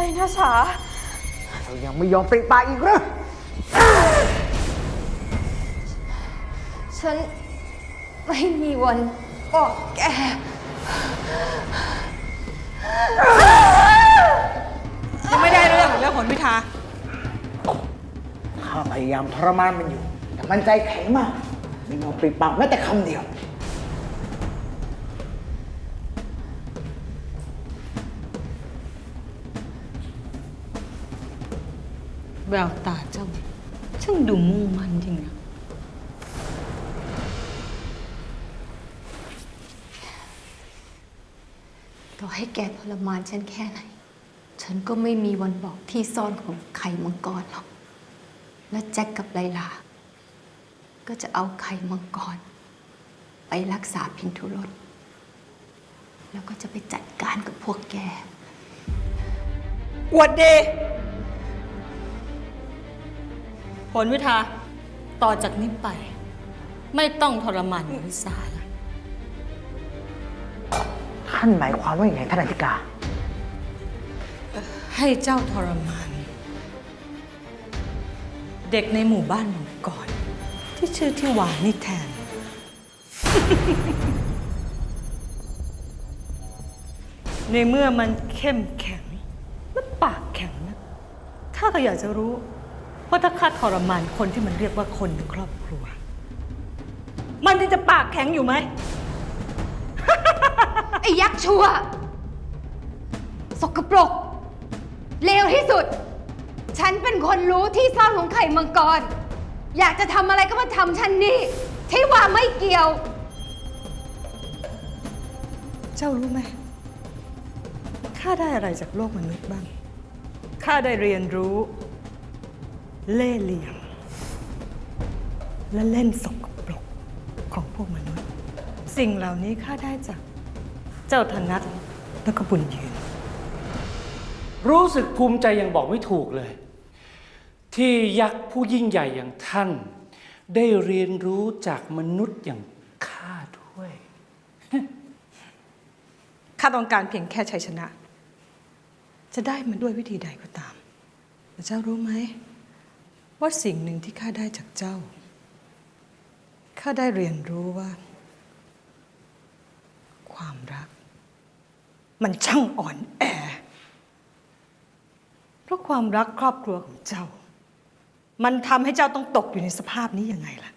อะไรนะสาเรายังไม่ยอมปริปากอีกเหรอฉันไม่มีวันบอกแก ยังไม่ได้เรื่องเรื่องผลพิธา ข้าพยายามทรมานมันอยู่ แต่มันใจแข็งมาก ไม่ยอมปริปากแม้แต่คำเดียว แววตาเจ้า ช่างดูมุ่งมันจริงนะต่อให้แกทรมานฉันแค่ไหน ฉันก็ไม่มีวันบอกที่ซ่อนของไข่มังกรหรอก และแจ็คกับไลลา ก็จะเอาไข่มังกร ไปรักษาพินทุรสแล้วก็จะไปจัดการกับพวกแกอวดดี ผลวิธาต่อจากนี้ไป ไม่ต้องทรมานวิสาละท่านหมายความว่าอย่างไรท่านอธิกา ให้เจ้าทรมาน เด็กในหมู่บ้านมังกรที่ชื่อที่วานี่แทน ในเมื่อมันเข้มแข็งและปากแข็งนะข้าก็อยากจะรู้ ว่าถ้าข้าทรมานคนที่มันเรียกว่าคนในครอบครัว มันยังจะปากแข็งอยู่ไหม ไอ้ยักษ์ชั่ว สกปรก เลวที่สุด ฉันเป็นคนรู้ที่ซ่อนของไข่มังกร อยากจะทำอะไรก็มาทำฉันนี่ ที่ว่าไม่เกี่ยว เจ้ารู้ไหมข้าได้อะไรจากโลกมนุษย์บ้าง ข้าได้เรียนรู้ เล่ห์เหลี่ยม และเล่นสกปรกของพวกมนุษย์ สิ่งเหล่านี้ข้าได้จากเจ้าธนัทและก็บุญยืน รู้สึกภูมิใจยังบอกไม่ถูกเลย ที่ยักษ์ผู้ยิ่งใหญ่อย่างท่าน ได้เรียนรู้จากมนุษย์อย่างข้าด้วย ข้าต้องการเพียงแค่ชัยชนะ จะได้มันด้วยวิธีใดก็ตามแต่เจ้ารู้ไหม ว่าสิ่งหนึ่งที่ข้าได้จากเจ้า ข้าได้เรียนรู้ว่า ความรัก มันช่างอ่อนแอ เพราะความรักครอบครัวของเจ้า มันทำให้เจ้าต้องตกอยู่ในสภาพนี้ยังไงล่ะ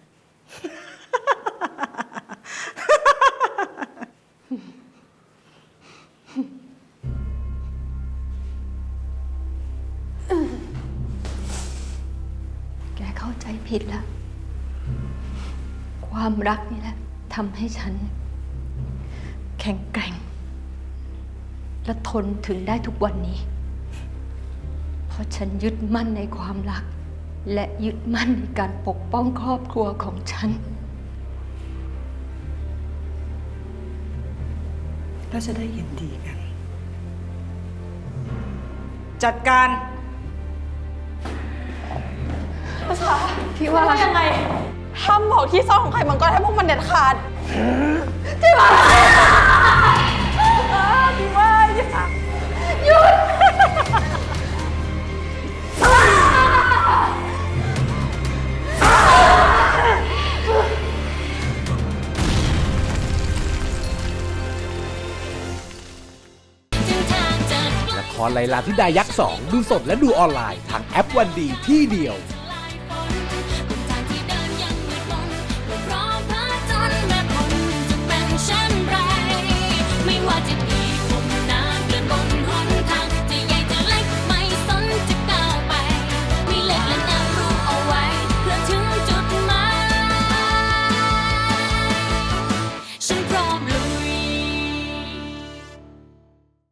เข้าใจผิดแล้วความรักนี่แหละทำให้ฉัน แข็งแกร่ง และทนถึงได้ทุกวันนี้ เพราะฉันยึดมั่นในความรัก และยึดมั่นในการปกป้องครอบครัวของฉัน เราจะได้เห็นดีกัน จัดการ พี่ว่ายังไงห้ามบอกที่ซ่อนของไข่มังกรให้พวกมันเด็ดขาดพี่ว่าพี่ว่าอย่าละครไลลาที่ดายักษ์ 2 ดูสดและดูออนไลน์ทางแอปวันดีที่เดียวฝ